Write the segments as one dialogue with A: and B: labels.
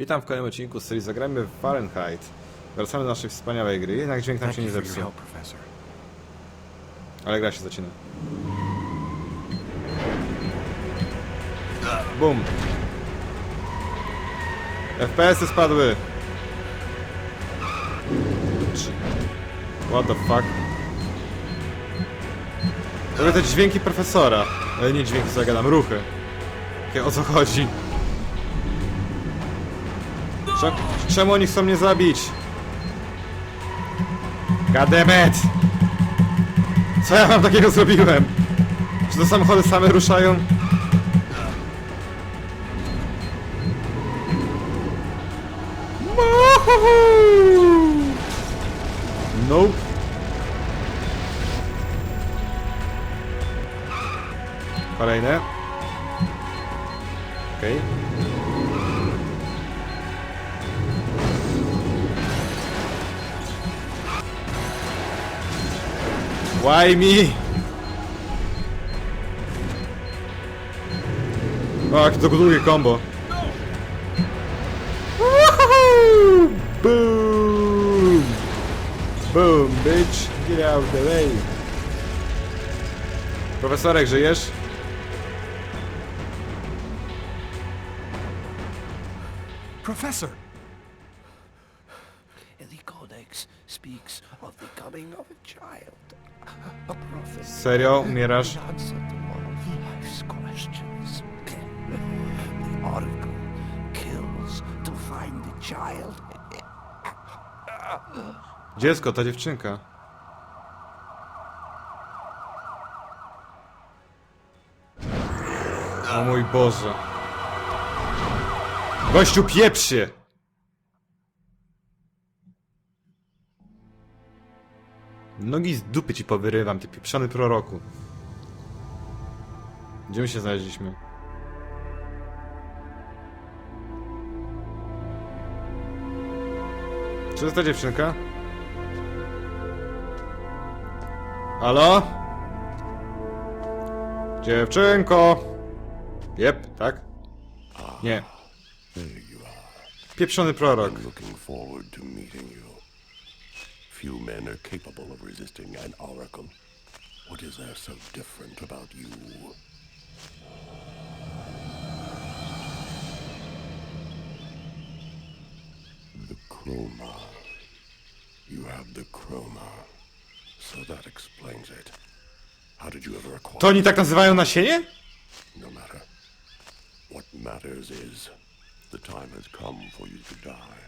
A: Witam w kolejnym odcinku z serii Zagrajmy w Fahrenheit. Wracamy do naszej wspaniałej gry, jednak dźwięk nam się nie zepsuł. Ale gra się zaczyna. Bum. FPS-y spadły. What the fuck? Robię te dźwięki profesora. Ale nie dźwięki, co ja gadam, ruchy. O co chodzi? Cze- Czemu oni chcą mnie zabić? Gademet! Co ja wam takiego zrobiłem? Czy te samochody same ruszają? Nope. Kolejne. Why me? O, jakie to długie combo. Woohoo! Boom! Boom, bitch! Get out of the way! Profesorek, żyjesz?
B: Professor!
C: The Codex speaks of the coming of a child, a prophet.
A: Serio? Umierasz? Dziecko, ta dziewczynka. O mój Boże. Gościu, pieprz się! Nogi z dupy ci powyrywam, ty pieprzony proroku. Gdzie my się znaleźliśmy? Czy to jest ta dziewczynka? Halo? Dziewczynko! Jep, tak? Nie. Pieprzony prorok.
D: Looking forward to meeting you. Few men are capable of resisting an oracle. What is there so different about you? The chroma. You have the chroma. So that explains it. How did you ever acquire
A: To oni tak nazywają nasienie?
D: No matter. What matters is the time has come for you to die.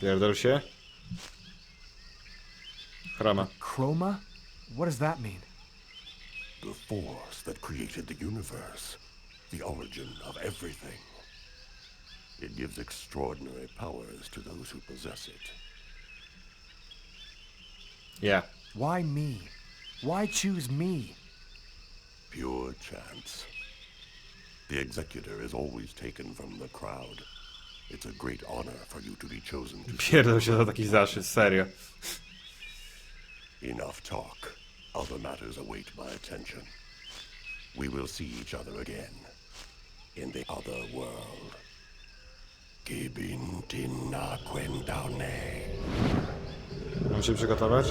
A: Pierdol się. Chrama.
B: Chroma? What does that mean?
D: The force that created the universe, the origin of everything. It gives extraordinary powers to those who possess it.
A: Yeah.
B: Why me? Why choose me?
D: Pure chance. The executor is always taken from the crowd. It's a great honor for you to be chosen to
A: Pierdol się za taki zaszyt, serio.
D: Enough talk. Other matters await my attention. We will see each other again. In the other world. Gibintina Quendane.
A: Mam się przygotować?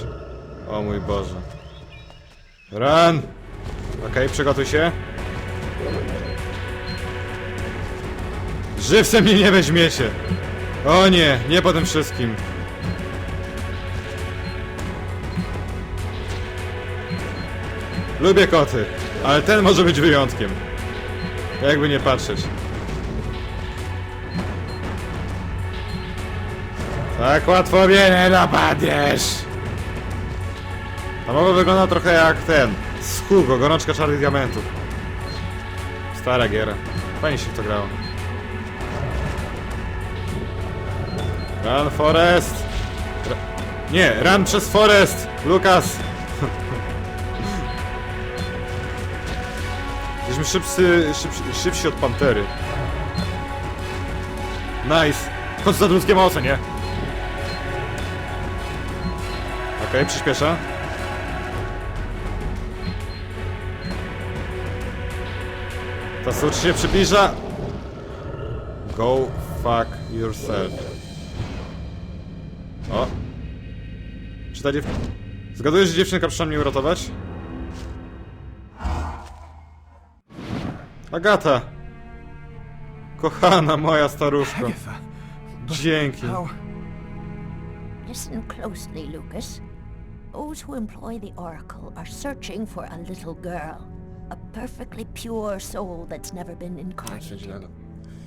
A: O mój Boże. Run! Okej, przygotuj się. Żywcem mnie nie weźmiecie! O nie, nie po tym wszystkim. Lubię koty, ale ten może być wyjątkiem. Jakby nie patrzeć. Tak łatwo mnie nie napadniesz! Ta mowa wygląda trochę jak ten. Z gorączka czarnych diamentów. Stara giera. Fajnie się w to grało. Run Forest! Ra nie, run przez Forest! Lukas! Jesteśmy szybcy, szybsi, szybsi od Pantery. Nice! Chodź za ludzkie moce, nie? Okej, przyspiesza. Ta sucz się przybliża. Go fuck yourself. O! Czy ta dziew... Zgadujesz, że dziewczynka przyszła mnie uratować? Agata! Kochana moja staruszko.
B: Agatha.
A: Dzięki.
B: How?
E: Listen closely, Lucas. Those who employ the Oracle are searching for a little girl. A perfectly pure soul that's never been incarnated.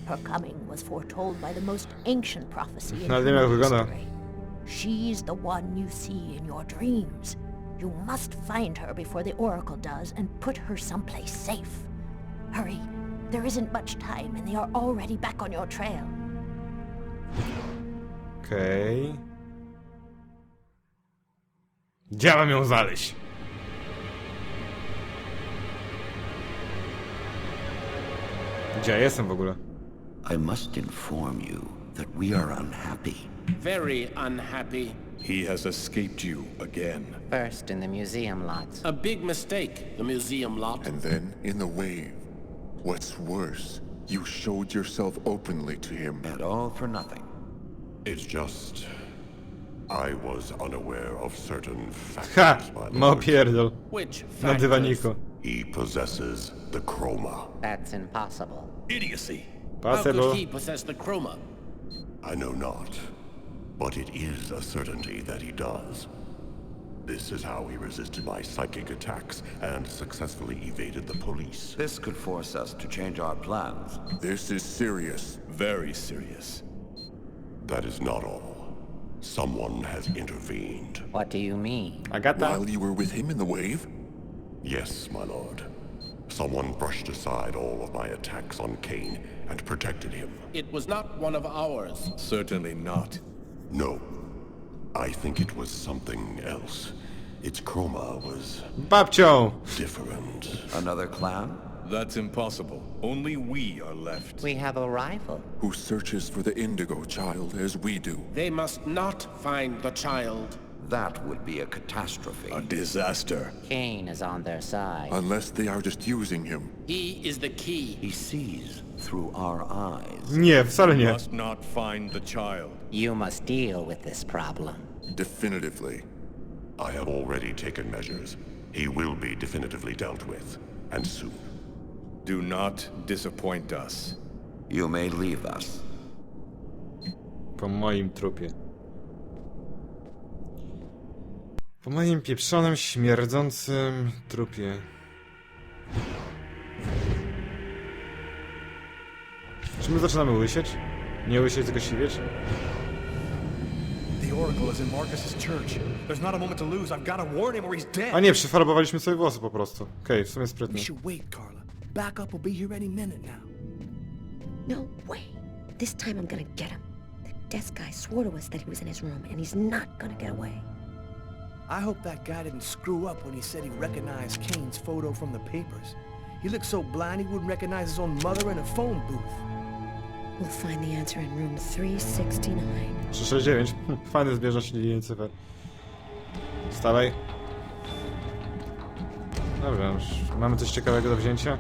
E: Her coming was foretold by the most ancient prophecy in
A: No, ale nie wiem, jak
E: human
A: wygląda.
E: history. She's the one you see in your dreams. You must find her before the Oracle does and put her someplace safe. Hurry. There isn't much time and they are already back on your trail.
A: Okej. Gdzie mam ją znaleźć? Gdzie ja jestem w ogóle?
C: I must inform you that we are unhappy.
F: Very unhappy.
G: He has escaped you again.
H: First in the museum lots.
F: A big mistake, the museum lot.
I: And then, in the wave, what's worse, you showed yourself openly to him.
C: And all for nothing.
D: It's just... I was unaware of certain
A: Ha!
D: factors, my
A: Ma
D: lord.
A: pierdol.
F: Which
A: Na
F: factors?
A: dywaniku.
D: He possesses the chroma.
H: That's impossible.
G: Idiocy.
F: How could he possess the chroma?
D: I know not, but it is a certainty that he does. This is how he resisted my psychic attacks and successfully evaded the police.
C: This could force us to change our plans.
I: This is serious.
G: Very serious.
D: That is not all. Someone has intervened.
H: What do you mean?
A: I got that.
I: While you were with him in the wave?
D: Yes, my lord. Someone brushed aside all of my attacks on Kane and protected him.
F: It was not one of ours.
G: Certainly not.
D: No. I think it was something else. Its chroma was
A: Babcią!
D: different.
C: Another clan?
G: That's impossible. Only we are left.
H: We have a rival.
I: Who searches for the indigo child as we do?
F: They must not find the child.
C: That would be a catastrophe.
G: A disaster.
H: Kane is on their side.
I: Unless they are just using him.
F: He is the key.
C: He sees through our eyes.
A: Nie, wcale nie.
G: Must not find the child.
H: You must deal with this problem.
I: Definitively.
D: I have already taken measures. He will be definitively dealt with, and soon.
G: Do not disappoint us.
C: You may leave us.
A: Po moim trupie. Po moim pieprzonym, śmierdzącym trupie. Czy my zaczynamy łysieć? Nie łysieć, tylko siwieć?
B: The a
A: nie, przyfarbowaliśmy sobie włosy po prostu. Okej, w sumie sprytnie.
B: Backup will be here any minute now.
J: No way. This time I'm gonna get him. That desk guy swore to us that he was in his room, and he's not gonna get away.
B: I hope that guy didn't screw up when he said he recognized Kane's photo from the papers. He looked so blind he wouldn't recognize his own mother in a phone booth.
J: We'll find the answer in room 369.
A: 369. Hm, Fajny zbieżacz linii cyfer. Stawaj. Dobra, już mamy coś ciekawego do wzięcia.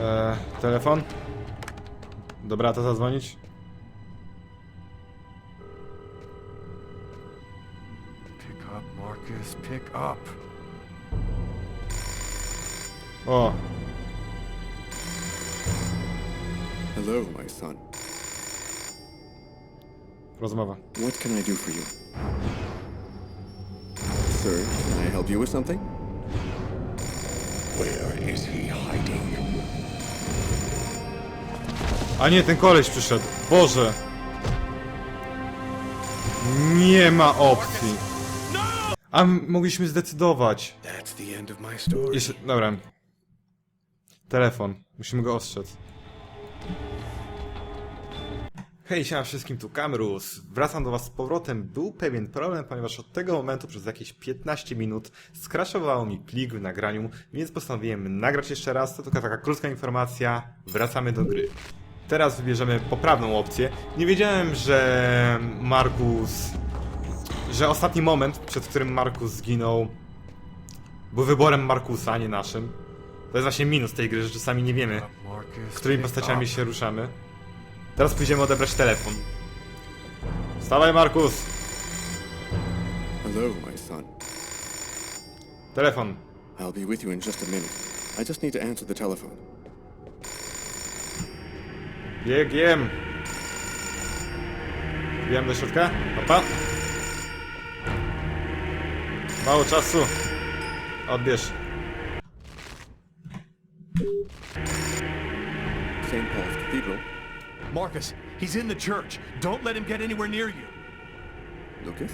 A: Eee, telefon? Dobra, to zadzwonić.
B: Marcus. Pick up.
A: O,
K: Hello, my son.
A: rozmowa.
K: What can I do for you? Sir, can I help you with something?
D: Where is he hiding?
A: A nie, ten koleś przyszedł. Boże. Nie ma opcji. A mogliśmy zdecydować. Jeszcze, dobra. Telefon. Musimy go ostrzec. Hej, siema wszystkim, tu Kamrus. Wracam do was z powrotem. Był pewien problem, ponieważ od tego momentu przez jakieś 15 minut skraszowało mi plik w nagraniu, więc postanowiłem nagrać jeszcze raz. To tylko taka krótka informacja. Wracamy do gry. Teraz wybierzemy poprawną opcję. Nie wiedziałem, że Markus... że ostatni moment, przed którym Markus zginął, był wyborem Markusa, a nie naszym. To jest właśnie minus tej gry, że czasami nie wiemy, którymi postaciami się ruszamy. Teraz pójdziemy odebrać telefon. Wstawaj, Markus!
K: Hello, my son.
A: Telefon.
K: I'll be with you in just a minute. I just need to answer the telephone.
A: Biegiem! Wbijam do środka. Opa. Mało czasu. Odbierz.
K: St. Paul's Cathedral.
B: Marcus, he's in the church. Don't let him get anywhere near you.
K: Lucas?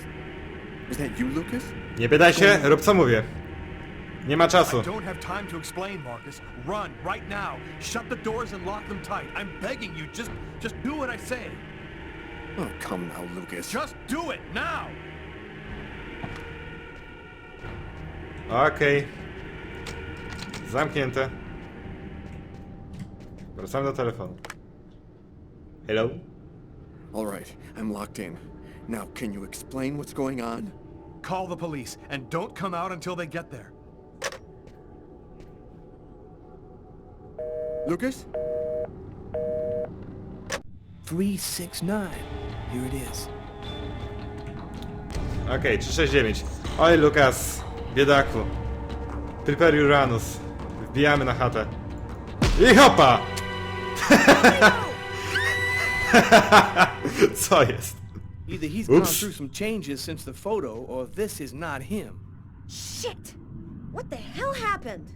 K: Is that you, Lucas?
A: Nie pytaj się, rób co mówię. Nie ma
B: I don't have time to explain, Marcus. Run, right now. Shut the doors and lock them tight. I'm begging you, just just do what I say.
K: Oh, come now, Lucas.
B: Just do it, now!
A: Okej. Zamknięte. Wracamy do telefonu. Hello?
K: All right, I'm locked in. Now, can you explain what's going on?
B: Call the police, and don't come out until they get there.
K: Lucas?
B: 369. Here it is.
A: Okej, 369. Oj, Lukas, biedaku. Prepare Uranus. Wbijamy na chatę. I hopa! Co jest?
B: Either he's gone
A: Oops.
B: through some changes since the photo, or this is not him.
J: Shit! What the hell happened?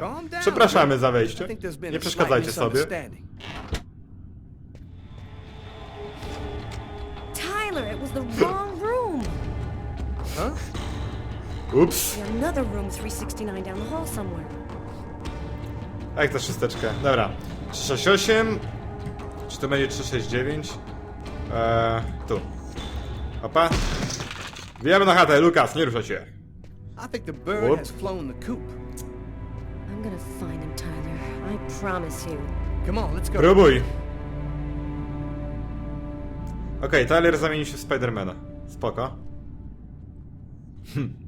B: Calm down.
A: Przepraszamy za wejście. Nie przeszkadzajcie sobie.
B: misunderstanding.
A: Ups.
J: Another room 369 down the hall somewhere.
A: Jak ta szósteczka? Dobra. 368. Czy to będzie 369? Eee, tu. Opa. Wbijamy na chatę, Lukas, nie ruszaj się.
B: I think the bird
A: Whoop.
B: has flown the coop.
J: I'm gonna find him, Tyler. I promise you.
B: Come on, let's go.
A: Próbuj. Okej, Tyler zamieni się w Spidermana. Spoko. Hm.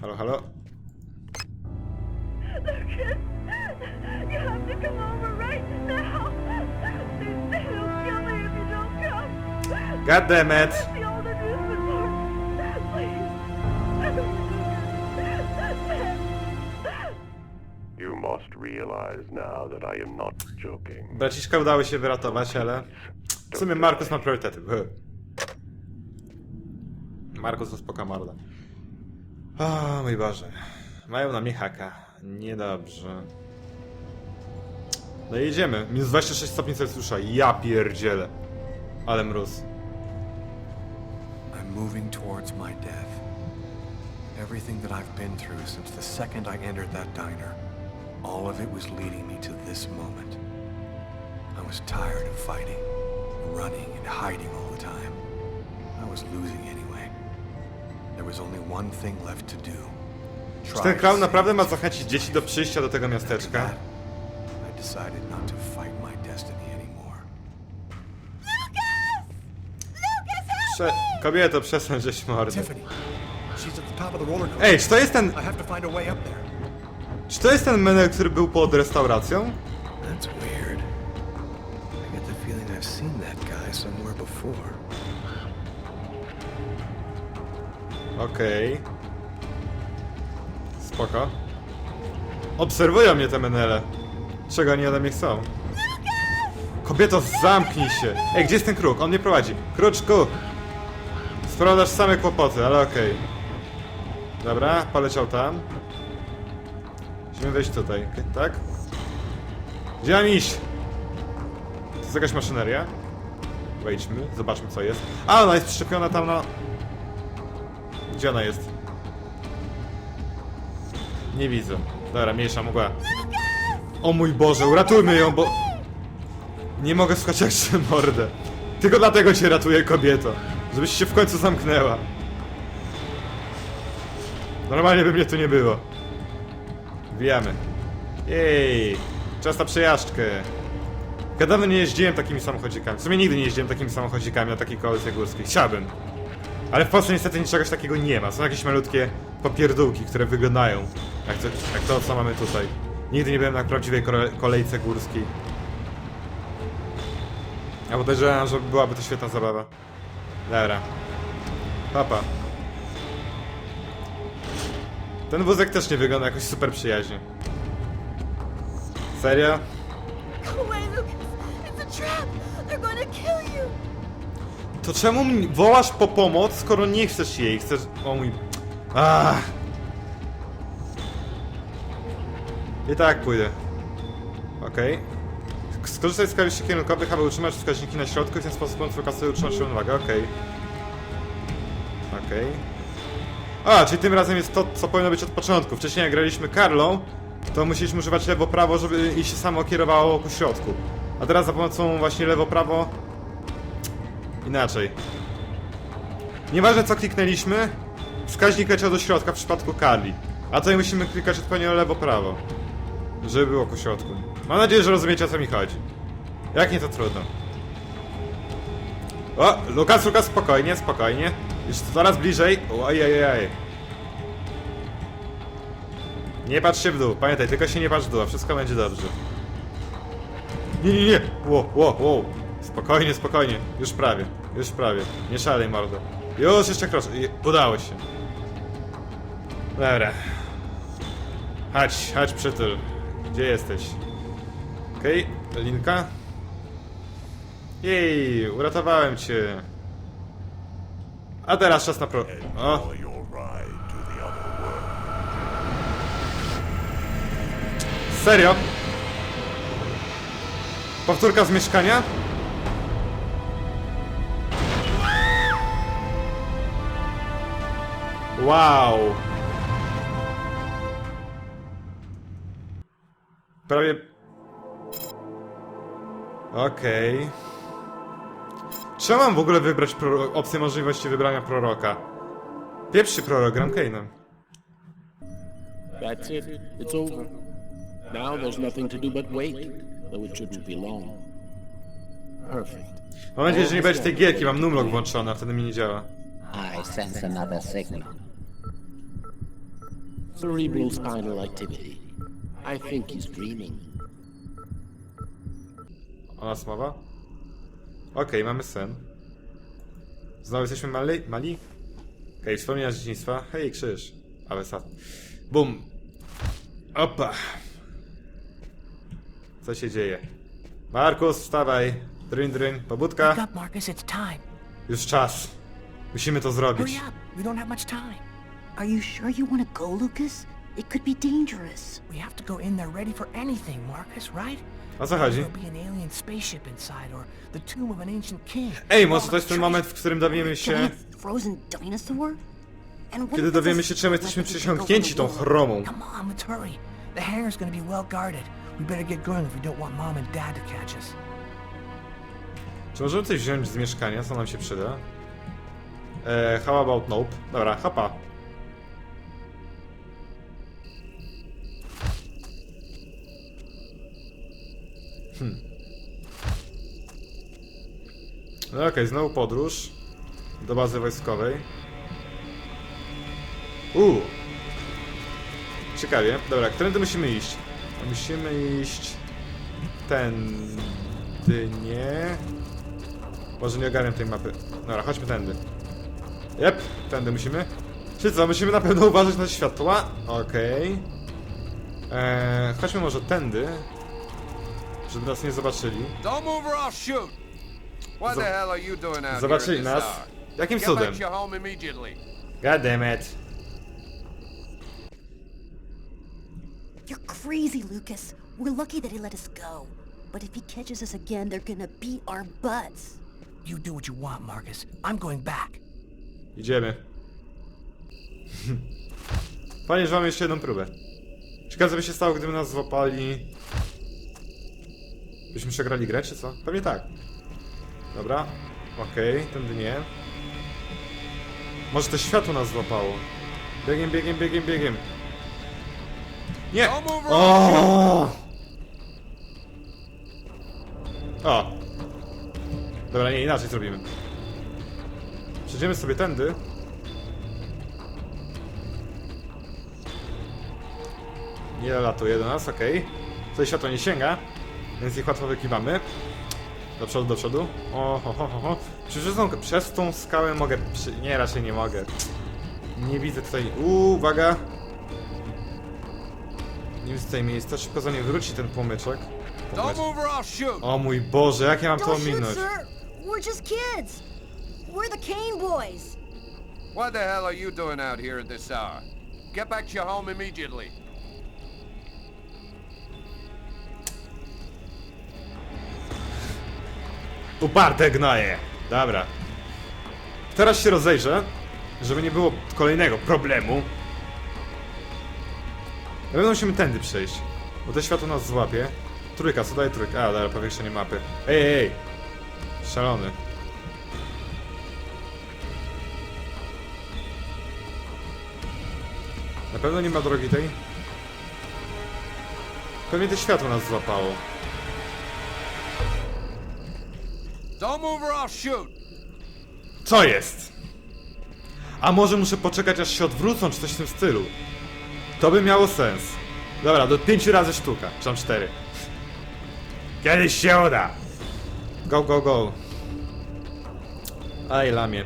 A: Halo, halo.
L: Lucas, you have to come over right now. They, they'll kill me if you don't come.
A: God damn it.
D: You must realize now that I am not joking.
A: Braciszka udało się wyratować, ale... W sumie Markus ma priorytety. Markus to spoko morda. O mój Boże. Mają na mnie haka. Niedobrze. No jedziemy. Minus 26 stopni Celsjusza. Ja pierdzielę. Ale mróz.
B: I'm moving towards my death. Everything that I've been through since the second I entered that diner, all of it was leading me to this moment. I was tired of fighting, running and hiding all the time. I was losing. There was only one thing left to do.
A: Czy
B: Try
A: ten clown naprawdę ma zachęcić dzieci do przyjścia do tego miasteczka?
B: I decided not to fight my destiny anymore.
A: Prze kobieto, przestań żeś mordę.
B: Tiffany, she's at the top of the roller coaster.
A: Ej, czy to jest ten...
B: I have to find a way up there.
A: Czy to jest ten menel, który był pod restauracją?
B: That's weird. I get the feeling I've seen that guy somewhere before.
A: Okej. Spoko. Obserwują mnie te menele. Czego oni ode mnie chcą? Kobieto, zamknij się! Ej, gdzie jest ten kruk? On mnie prowadzi. Kruczku! Sprowadzasz same kłopoty, ale okej. Dobra, poleciał tam. Musimy wejść tutaj, tak? Gdzie mam iść? To jest jakaś maszyneria? Wejdźmy, zobaczmy co jest. A, ona jest przyczepiona tam na... Gdzie ona jest? Nie widzę. Dobra, mniejsza mgła. O mój Boże, uratujmy ją, bo... Nie mogę słuchać jak się mordę. Tylko dlatego cię ratuję, kobieto. Żebyś się w końcu zamknęła. Normalnie by mnie tu nie było. Wbijamy. Jej, czas na przejażdżkę. Ja dawno nie jeździłem takimi samochodzikami. W sumie nigdy nie jeździłem takimi samochodzikami na takiej kołysie górskiej. Chciałbym. Ale w Polsce niestety czegoś takiego nie ma. Są jakieś malutkie popierdółki, które wyglądają jak to, jak to co mamy tutaj. Nigdy nie byłem na prawdziwej kole- kolejce górskiej. Ja podejrzewam, że byłaby to świetna zabawa. Dobra. Papa. Ten wózek też nie wygląda jakoś super przyjaźnie. Serio?
L: Away, Lucas! It's a trap! They're gonna kill you!
A: To czemu m- wołasz po pomoc, skoro nie chcesz jej? Chcesz... O mój... Ach. I tak pójdę. Okej. Skorzystaj z klawiszy kierunkowych, aby utrzymać wskaźniki na środku i w ten sposób pomóc lokacji utrzymać równowagę. Okej. Okej. A, czyli tym razem jest to, co powinno być od początku. Wcześniej jak graliśmy Karlą, to musieliśmy używać lewo-prawo, żeby i się samo kierowało ku środku. A teraz za pomocą właśnie lewo-prawo Inaczej. Nieważne co kliknęliśmy, wskaźnik leciał do środka w przypadku Carly. A tutaj musimy klikać odpowiednio lewo-prawo. Żeby było ku środku. Mam nadzieję, że rozumiecie o co mi chodzi. Jak nie to trudno. O, Lukas, Lukas, spokojnie, spokojnie. Już coraz bliżej. Ojej, Nie patrz się w dół, pamiętaj, tylko się nie patrz w dół, a wszystko będzie dobrze. Nie, nie, nie! Ło, ło, ło! Spokojnie, spokojnie. Już prawie, już prawie. Nie szalej, mordo. Już, jeszcze krocz. I- Udało się. Dobra. Chodź, chodź przytul. Gdzie jesteś? Okej, Linka. Jej, uratowałem cię. A teraz czas na pro... O, serio? Powtórka z mieszkania? Wow. Prawie... Okej. Czy ja mam w ogóle wybrać opcję możliwości wybrania proroka? Pierwszy prorok, gram Kane'em.
F: That's it. It's over. Now there's nothing to do but wait, though it shouldn't be long. Perfect.
A: Mam nadzieję, że nie będzie tej gierki, mam numlock włączony, a wtedy mi nie działa.
H: I sense another signal.
F: Cerebral spinal activity. I think he's dreaming.
A: O nas mowa? Okej, mamy sen. Znowu jesteśmy mali? mali? Okej, wspomnienia z dzieciństwa. Hej, krzyż. Ale sa. Bum. Opa. Co się dzieje? Markus, wstawaj. Dryn, dryn. Pobudka.
C: Wake up, Marcus. It's time.
A: Już czas. Musimy to zrobić.
C: Hurry up. We don't have much time.
J: Are you sure you want to go, Lucas? It could be dangerous.
C: We have to go in there ready for anything, Marcus, right?
A: O co chodzi?
C: There'll be an alien spaceship inside, or the tomb of an ancient king.
A: Ej, może to jest ten moment, w którym dowiemy się...
J: Giant frozen dinosaur? And what
A: Kiedy dowiemy
J: a
A: się, czemu jesteśmy przesiąknięci tą chromą.
C: Come on, let's hurry. The hangar's gonna be well guarded. We better get going if we don't want Mom and Dad to catch us.
A: Czy możemy coś wziąć z mieszkania, co nam się przyda? Eee, how about nope? Dobra, hapa. No okej, znowu podróż do bazy wojskowej. Uuu. Ciekawie. Dobra, którędy musimy iść? Musimy iść... Tędy nie... Może nie ogarniam tej mapy. Dobra, chodźmy tędy. Jep, tędy musimy. Czy co, musimy na pewno uważać na światła? Okej. Eee, chodźmy może tędy. Żeby nas nie zobaczyli.
M: Don't move or I'll shoot. What the hell are you doing out
A: Zobaczyli nas. Jakim
M: Get
A: cudem?
M: to your home immediately.
A: God damn it.
J: You're crazy, Lucas. We're lucky that he let us go. But if he catches us again, they're gonna beat our butts.
C: You do what you want, Marcus. I'm going back.
A: Idziemy. Fajnie, że mamy jeszcze jedną próbę. Ciekawe, co by się stało, gdyby nas złapali... Byśmy przegrali grę, czy co? Pewnie tak. Dobra. Okej, tędy nie. Może to światło nas złapało. Biegiem, biegiem, biegiem, biegiem. Nie! O! O! Dobra, nie, inaczej zrobimy. Przejdziemy sobie tędy. Nie latuje do nas, okej. Tutaj światło nie sięga, więc ich łatwo wykiwamy. Do przodu, do przodu. O, ho, ho, ho, ho. Czy przez tą, przez tą skałę mogę... Przy... Nie, raczej nie mogę. Nie widzę tutaj... Uuu, uwaga. Nie widzę tutaj miejsca. Szybko za nim wróci ten
M: shoot.
A: O mój Boże, jak ja mam to ominąć?
N: sir. We're just kids. We're the Kane boys.
M: What the hell are you doing out here at this hour? Get back to your home immediately.
A: Uparte gnoje. Dobra. Teraz się rozejrzę, żeby nie było kolejnego problemu. Na pewno musimy tędy przejść, bo to światło nas złapie. Trójka, co daje trójka? A, dobra, powiększenie mapy. Ej, ej, ej. Szalony. Na pewno nie ma drogi tej? Pewnie to światło nas złapało.
M: Don't move I'll shoot.
A: Co jest? A może muszę poczekać aż się odwrócą, czy coś w tym stylu? To by miało sens. Dobra, do pięciu razy sztuka, czy tam cztery. Kiedyś się uda! Go, go, go. Aj, lamie.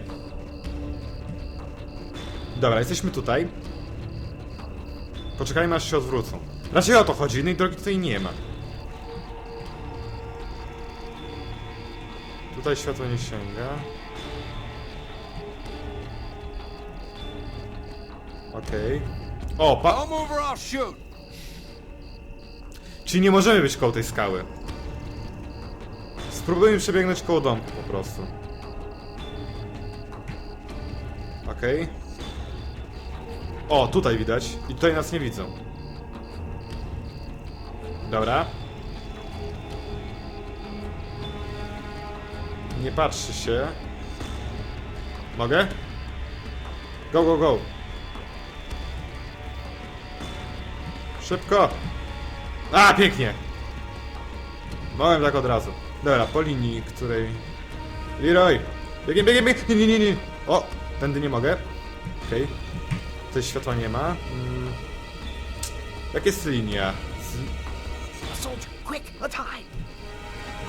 A: Dobra, jesteśmy tutaj. Poczekajmy aż się odwrócą. Raczej o to chodzi, innej drogi tutaj nie ma. Tutaj światło nie sięga. Okej. O, pa... Czyli nie możemy być koło tej skały. Spróbujmy przebiegnąć koło domku po prostu. Okej. O, tutaj widać. I tutaj nas nie widzą. Dobra. Nie patrzy się. Mogę? Go, go, go. Szybko. A, pięknie. Małem tak od razu. Dobra, po linii, której... Leroy! Biegiem, biegiem, biegiem! Nie, nie, nie, nie! O! Tędy nie mogę. Okej. Tutaj światła nie ma. Mm. Jak jest linia? Z...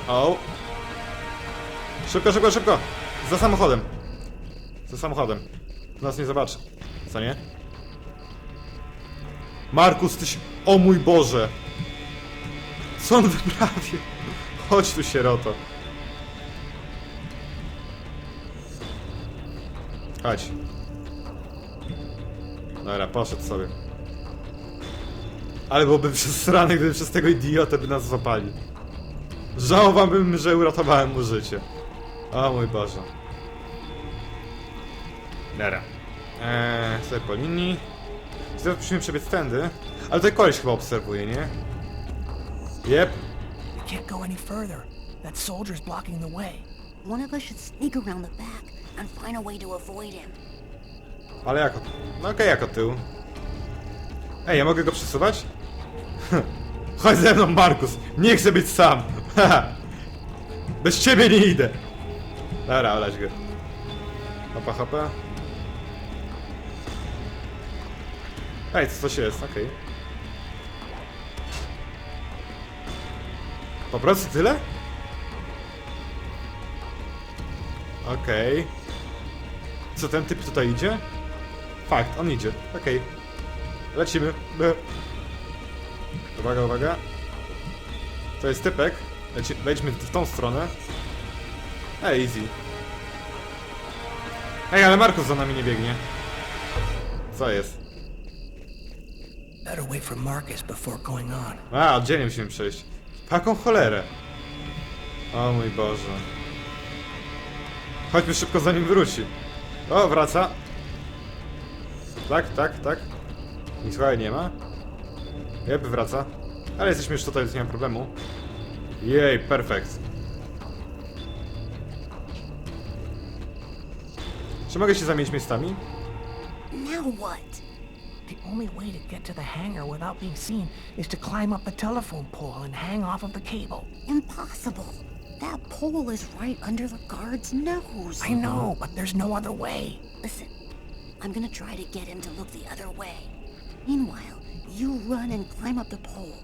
A: O! Szybko, szybko, szybko! Za samochodem! Za samochodem. Nas nie zobaczy. Co nie? Markus, tyś... O mój Boże! Co on wyprawia? Chodź tu, sieroto. Chodź. Dobra, poszedł sobie. Ale byłoby przesrane, gdyby przez tego idiotę by nas złapali. Żałowałbym, że uratowałem mu życie. O mój Boże. Dobra. Eee, sobie po linii. Teraz musimy przebiec tędy. Ale tutaj koleś chyba obserwuje, nie? Jep.
N: We can't go any further. That soldier's blocking the way.
J: One of us should sneak around the back and find a way to avoid him.
A: Ale jako... No okej, jako tył. Ej, ja mogę go przesuwać? Chodź ze mną, Markus! Nie chcę być sam! Bez ciebie nie idę! Dobra, olać go. Hopa, hopa. Ej, co coś jest, okej. Po prostu tyle? Okej. Co, ten typ tutaj idzie? Fakt, on idzie. Okej. Lecimy. By. Uwaga, uwaga. To jest typek. Leci lećmy w tą stronę. Ej, easy. Ej, ale Markus za nami nie biegnie. Co jest?
N: Better wait for Marcus before going on.
A: A, oddzielnie musimy przejść. Taką cholerę. O mój Boże. Chodźmy szybko zanim wróci. O, wraca. Tak, tak, tak. Nic chyba nie ma. Jep, wraca. Ale jesteśmy już tutaj, więc nie ma problemu. Jej, perfekt. Czy mogę się zamienić miejscami?
N: Now what? The only way to get to the hangar without being seen is to climb up the telephone pole and hang off of the cable.
J: Impossible. That pole is right under the guard's nose.
N: I know, but there's no other way.
J: Listen, I'm gonna try to get him to look the other way. Meanwhile, you run and climb up the pole.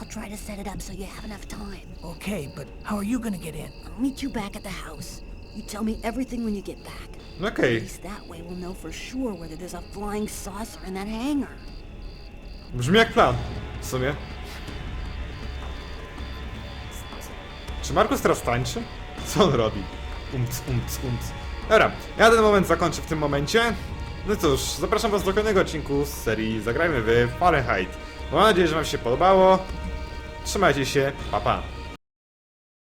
J: I'll try to set it up so you have enough time.
N: Okay, but how are you gonna get in?
J: I'll meet you back at the house. You tell me everything when you get back.
A: Okej.
J: At least that way we'll know for sure whether there's a flying saucer in that hangar.
A: Brzmi jak plan, w sumie. Czy Markus teraz tańczy? Co on robi? Umc, umc, umc. Dobra, ja ten moment zakończę w tym momencie. No cóż, zapraszam was do kolejnego odcinku z serii Zagrajmy w Fahrenheit. Mam nadzieję, że wam się podobało. Trzymajcie się, pa pa.